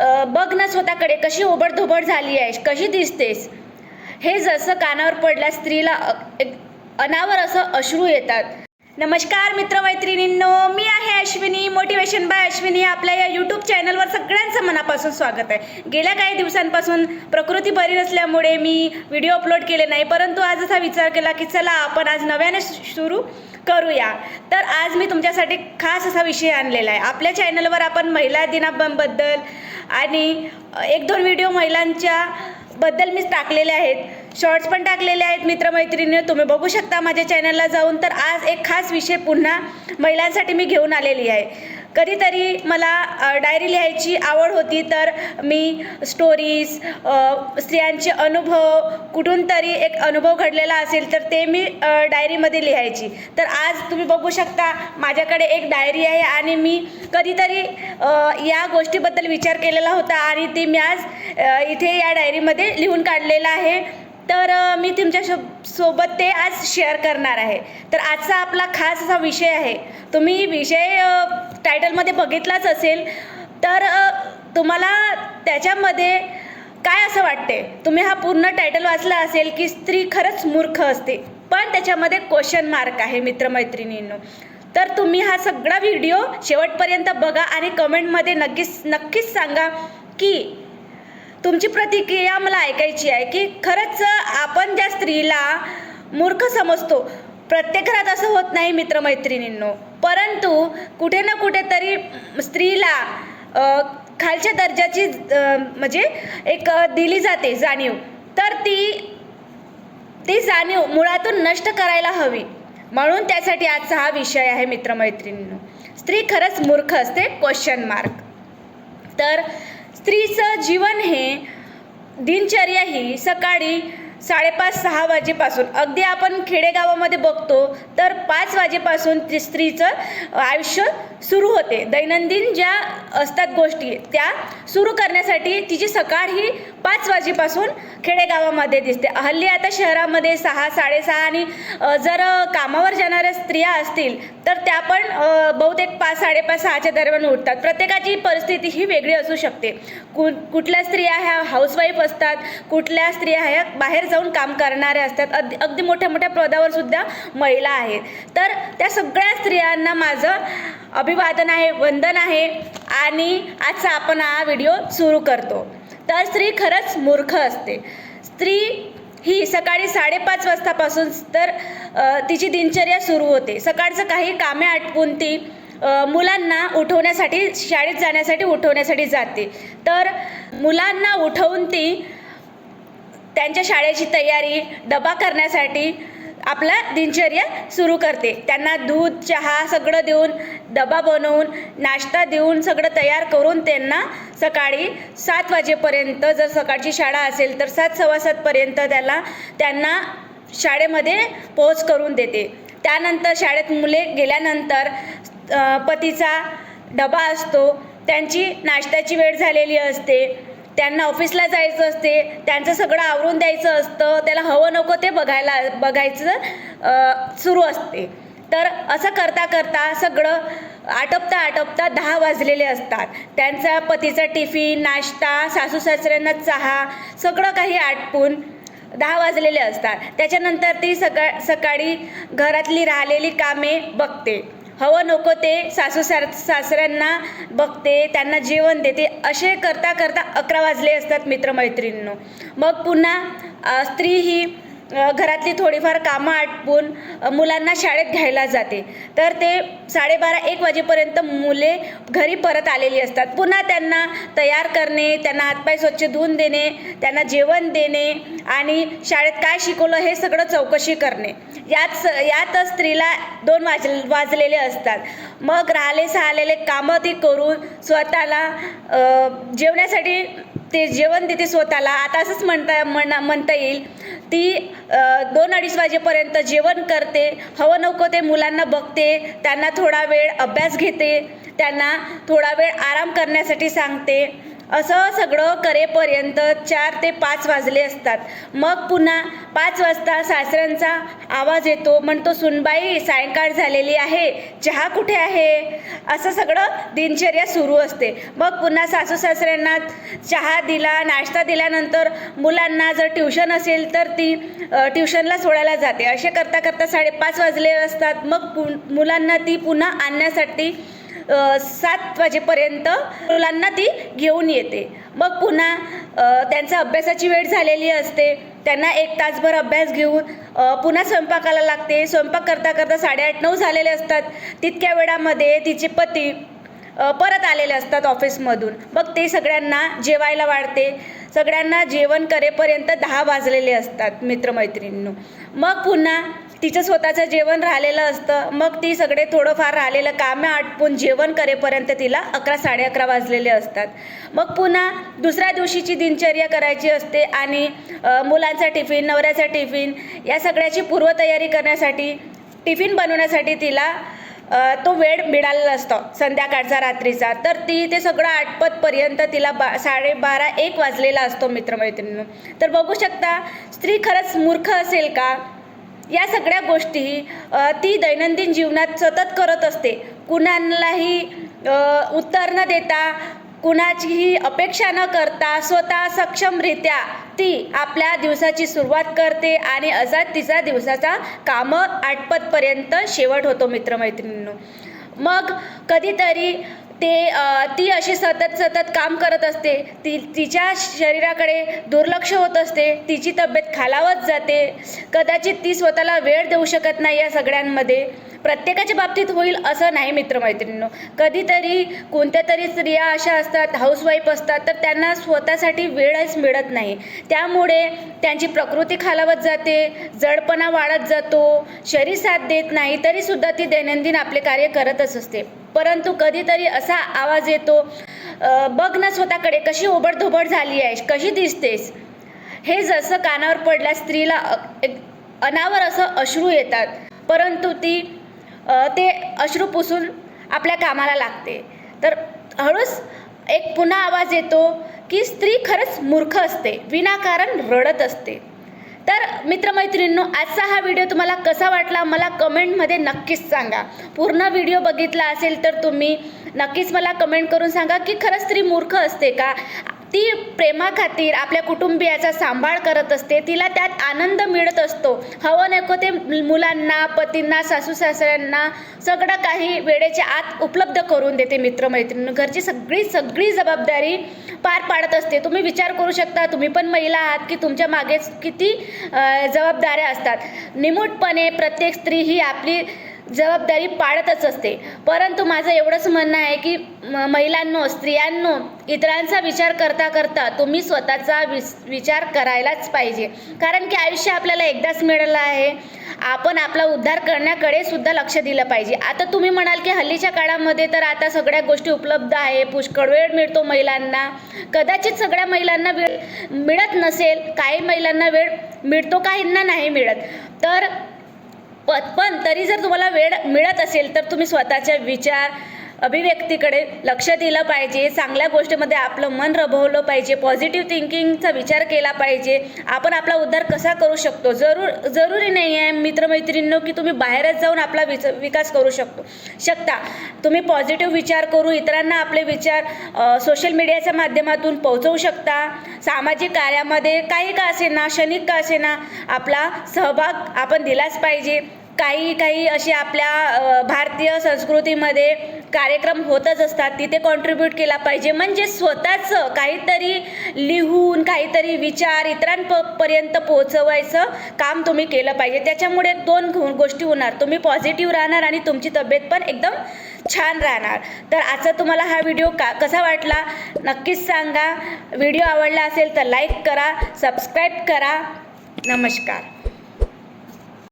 बघ ना स्वतःकडे कशी ओबडधोबड झाली आहेस कशी दिसतेस. हे जसं कानावर पडल्या स्त्रीला एक अनावर असं अश्रू येतात. नमस्कार मित्रमैत्रिणींनो मी आहे अश्विनी मोटिवेशन बाय अश्विनी. आपल्या या यूट्यूब चॅनलवर सगळ्यांचं मनापासून स्वागत आहे. गेल्या काही दिवसांपासून प्रकृती बरी नसल्यामुळे मी व्हिडिओ अपलोड केले नाही परंतु आज असा विचार केला की चला आपण आज नव्याने सुरू करूया. तर आज मी तुमच्यासाठी खास असा विषय आणलेला आहे. आपल्या चॅनलवर आपण महिला दिनाबद्दल आणि एक दोन व्हिडिओ महिलांच्या बद्दल मी टाकलेले आहेत. शॉर्ट्स पण टाकलेले आहेत मित्रमैत्रिणी तुम्ही बघू शकता माझ्या चॅनलला जाऊन. तर आज एक खास विषय पुन्हा महिलांसाठी मी घेऊन आलेली आहे. कधीतरी मला डायरी लिहायची आवड होती तर मी स्टोरीज स्त्रियांचे अनुभव कुठून तरी एक अनुभव घडलेला असेल तर ते मी डायरीमध्ये लिहायची. तर आज तुम्ही बघू शकता माझ्याकडे एक डायरी आहे आणि मी कधीतरी या गोष्टीबद्दल विचार केलेला होता आणि ती मी आज इथे या डायरीमध्ये लिहून काढलेलं आहे. तर मी तुमच्या शो सोबत ते आज शेअर करणार आहे. तर आजचा आपला खास असा विषय आहे. तुम्ही विषय टायटलमध्ये बघितलाच असेल. तर तुम्हाला त्याच्यामध्ये काय असं वाटते तुम्ही हा पूर्ण टायटल वाचला असेल की स्त्री खरंच मूर्ख असते. पण त्याच्यामध्ये क्वेश्चन मार्क आहे मित्रमैत्रिणींनो. तर तुम्ही हा सगळा व्हिडिओ शेवटपर्यंत बघा आणि कमेंटमध्ये नक्कीच नक्कीच सांगा की तुमची प्रतिक्रिया मला ऐकायची आहे की खरंच आपण ज्या स्त्रीला मूर्ख समजतो प्रत्येक घरात असं होत नाही मित्रमैत्रिणींनो. परंतु कुठे ना कुठेतरी स्त्रीला खालच्या दर्जाची म्हणजे एक दिली जाते जाणीव. तर ती ती जाणीव मुळातून नष्ट करायला हवी. म्हणून त्यासाठी आजचा हा विषय आहे मित्रमैत्रिणींनो. स्त्री खरंच मूर्ख असते? क्वेश्चन मार्क तर स्त्रीचं जीवन हे दिनचर्या ही सकाळी साडेपाच सहा वाजेपासून. अगदी आपण खेडेगावामध्ये बघतो तर पाच वाजेपासून ते स्त्रीचं आयुष्य सुरू होते. दैनंदिन ज्या असतात गोष्टी त्या सुरू करण्यासाठी तिची सकाळ ही पाच वाजेपासून खेडेगावामध्ये दिसते. हल्ली आता शहरामध्ये सहा साडेसहा आणि जर कामावर जाणाऱ्या स्त्रिया असतील तर त्या पण बहुतेक पाच साडेपाच सहाच्या दरम्यान उठतात. प्रत्येकाची परिस्थिती ही वेगळी असू शकते. कु कुठल्या स्त्रिया ह्या हाऊसवाईफ असतात कुठल्या स्त्रिया ह्या बाहेर जाऊन काम करणाऱ्या असतात अगदी अगदी मोठ्या मोठ्या पदावर सुद्धा महिला आहेत. तर त्या सगळ्या स्त्रियांना माझं अभिवादन आहे वंदन आहे आणि आजचा आपण हा व्हिडिओ सुरू करतो. तर स्त्री खरंच मूर्ख असते. स्त्री ही सकाळी साडेपाच वाजतापासून तर तिची दिनचर्या सुरू होते. सकाळचं काही कामे आटपून ती मुलांना उठवण्यासाठी शाळेत जाण्यासाठी उठवण्यासाठी जाते. तर मुलांना उठवून ती त्यांच्या शाळेची तयारी डबा करण्यासाठी आपला दिनचर्या सुरू करते. त्यांना दूध चहा सगळं देऊन डबा बनवून नाश्ता देऊन सगळं तयार करून त्यांना सकाळी सात वाजेपर्यंत जर सकाळची शाळा असेल तर सात सव्वा सातपर्यंत त्याला त्यांना शाळेमध्ये पोहोच करून देते. त्यानंतर शाळेत मुले गेल्यानंतर पतीचा डबा असतो. त्यांची नाश्त्याची वेळ झालेली असते. त्यांना ऑफिसला जायचं असते त्यांचं सगळं आवरून द्यायचं असतं त्याला हवं नको ते बघायला बघायचं सुरू असते. तर असं करता करता सगळं आटपता आटपता दहा वाजलेले असतात. त्यांचा पतीचा टिफिन नाश्ता सासू सासऱ्यांना चहा सगळं काही आटपून दहा वाजलेले असतात. त्याच्यानंतर ती सकाळ सकाळी घरातली राहिलेली कामे बघते. हवं नको ते सासू सार सासऱ्यांना बघते त्यांना जेवण देते असे करता करता अकरा वाजले असतात मित्रमैत्रिणींनो. मग पुन्हा स्त्री ही घरातली थोडीफार कामं आटपून मुलांना शाळेत घ्यायला जाते. तर ते साडेबारा एक वाजेपर्यंत मुले घरी परत आलेली असतात. पुन्हा त्यांना तयार करणे त्यांना हातपाय स्वच्छ धुवून देणे त्यांना जेवण देणे आणि शाळेत काय शिकवलं हे सगळं चौकशी करणे. यात स यातच स्त्रीला दोन वाज वाजलेले असतात. मग राहिले सहालेले कामं ती करून स्वतःला जेवण्यासाठी ते जेवण देते स्वतःला. आता असंच म्हणता म्हणा म्हणता येईल. ती दोन अडीच वाजेपर्यंत जेवण करते हवं नको ते मुलांना बघते त्यांना थोडा वेळ अभ्यास घेते त्यांना थोडा वेळ आराम करण्यासाठी सांगते. असं सगळं करेपर्यंत चार ते पाच वाजले असतात. मग पुन्हा पाच वाजता सासऱ्यांचा आवाज येतो. म्हणतो सुनबाई सायंकाळ झालेली आहे. चहा कुठे आहे? असं सगळं दिनचर्या सुरू असते. मग पुन्हा सासू सासऱ्यांना चहा दिला नाश्ता दिल्यानंतर मुलांना जर ट्युशन असेल तर ती ट्युशनला सोडायला जाते. असे करता करता साडेपाच वाजले असतात. मग पु मुलांना ती पुन्हा आणण्यासाठी सात वाजेपर्यंत मुलांना ती घेऊन येते. मग पुन्हा त्यांचा अभ्यासाची वेळ झालेली असते. त्यांना एक तासभर अभ्यास घेऊन पुन्हा स्वयंपाकाला लागते. स्वयंपाक करता करता साडेआठ नऊ झालेले असतात. तितक्या वेळामध्ये तिचे पती परत आलेले असतात ऑफिसमधून. मग ते सगळ्यांना जेवायला वाढते. सगळ्यांना जेवण करेपर्यंत दहा वाजलेले असतात मित्रमैत्रिणींनो. मग पुन्हा तिचं स्वतःचं जेवण राहिलेलं असतं. मग ती सगळे थोडंफार राहिलेलं कामं आटपून जेवण करेपर्यंत तिला अकरा साडे अकरा वाजलेले असतात. मग पुन्हा दुसऱ्या दिवशीची दिनचर्या करायची असते आणि मुलांचा टिफिन नवऱ्याचा टिफिन या सगळ्याची पूर्वतयारी करण्यासाठी टिफिन बनवण्यासाठी तिला तो वेळ मिळालेला असतो संध्याकाळचा रात्रीचा. तर ती ते सगळं आटपतपर्यंत तिला बा साडेबारा एक वाजलेला असतो मित्रमैत्रिणी तर बघू शकता स्त्री खरंच मूर्ख असेल का? या सगळ्या गोष्टी ती दैनंदिन जीवनात सतत करत असते. कुणालाही उत्तर न देता कुणाचीही अपेक्षा न करता स्वतः सक्षमरित्या ती आपल्या दिवसाची सुरुवात करते आणि असा तिचा दिवसाचा कामं आटपतपर्यंत शेवट होतो मित्रमैत्रिणींनो. मग कधीतरी ते ती अशी सतत सतत काम करत असते. ती तिच्या शरीराकडे दुर्लक्ष होत असते. तिची तब्येत खालावत जाते. कदाचित ती स्वतःला वेळ देऊ शकत नाही या सगळ्यांमध्ये. प्रत्येकाच्या बाबतीत होईल असं नाही मित्रमैत्रिणींनो. कधीतरी कोणत्या तरी स्त्रिया अशा असतात हाऊसवाईफ असतात तर त्यांना स्वतःसाठी वेळच मिळत नाही. त्यामुळे त्यांची प्रकृती खालावत जाते जडपणा वाढत जातो शरीर साथ देत नाही तरीसुद्धा ती दैनंदिन आपले कार्य करतच असते. परंतु कधीतरी असा आवाज येतो बघ ना स्वतःकडे कशी ओबडधोबड झाली आहेस कशी दिसतेस? हे जसं कानावर पडल्या स्त्रीला एक अनावर असं अश्रू येतात परंतु ती ते अश्रू पुसून आपल्या कामाला लागते. तर हळूच एक पुन्हा आवाज येतो की स्त्री खरंच मूर्ख असते विनाकारण रडत असते. तर मित्रमैत्रिणींनो आजचा हा व्हिडिओ तुम्हाला कसा वाटला मला कमेंटमध्ये नक्कीच सांगा. पूर्ण व्हिडिओ बघितला असेल तर तुम्ही नक्कीच मला कमेंट करून सांगा की खरंच स्त्री मूर्ख असते का? ती प्रेमाखातीर आपल्या कुटुंबियाचा सांभाळ करत असते तिला त्यात आनंद मिळत असतो. हवं नको ते मुलांना पतींना सासू सासऱ्यांना सगळं काही वेळेच्या आत उपलब्ध करून देते मित्रमैत्रिणी घरची सगळी सगळी जबाबदारी पार पाडत असते. तुम्ही विचार करू शकता तुम्ही पण महिला आहात की तुमच्या मागेच किती जबाबदाऱ्या असतात. निमूटपणे प्रत्येक स्त्री ही आपली जबाबदारी पाळतच असते. परंतु माझं एवढंच म्हणणं आहे की म- महिलांनो स्त्रियांनो इतरांचा विचार करता करता तुम्ही स्वतःचा विस विचार करायलाच पाहिजे. कारण की आयुष्य आपल्याला एकदाच मिळालं आहे. आपण आपला उद्धार करण्याकडे सुद्धा लक्ष दिलं पाहिजे. आता तुम्ही म्हणाल की हल्लीच्या काळामध्ये तर आता सगळ्या गोष्टी उपलब्ध आहे. पुष्कळ वेळ मिळतो महिलांना. कदाचित सगळ्या महिलांना वेळ मिळत नसेल काही महिलांना वेळ मिळतो काहींना नाही मिळत. तर प पण तरी जर तुम्हाला वेळ मिळत असेल तर तुम्ही स्वतःच्या विचार अभिव्यक्तीकडे लक्ष दिलं पाहिजे. चांगल्या गोष्टीमध्ये आपलं मन रभवलं पाहिजे. पॉझिटिव्ह थिंकिंगचा विचार केला पाहिजे. आपण आपला उद्धार कसा करू शकतो? जरूर जरुरी नाही आहे मित्रमैत्रिणींनो की तुम्ही बाहेरच जाऊन आपला विच विकास करू शकतो. शकता. तुम्ही पॉझिटिव्ह विचार करू इतरांना आपले विचार सोशल मीडियाच्या माध्यमातून पोहोचवू शकता. सामाजिक कार्यामध्ये काही का असेना क्षणिक का असेना आपला सहभाग आपण दिलाच पाहिजे. काही काही असे आपल्या भारतीय संस्कृतीमध्ये कार्यक्रम होतच असतात. तिथे कॉन्ट्रीब्यूट केला पाहिजे. म्हणजे स्वतःचं काहीतरी लिहून काहीतरी विचार इतरांपर्यंत पोहोचवायचं काम तुम्ही केलं पाहिजे. त्याच्यामुळे दोन गोष्टी होणार. तुम्ही पॉझिटिव्ह राहणार आणि तुमची तब्येत पण एकदम छान राहणार. तर आजचा तुम्हाला हा व्हिडिओ का कसा वाटला? नक्कीच सांगा. व्हिडिओ आवडला असेल तर लाईक करा सबस्क्राईब करा. नमस्कार.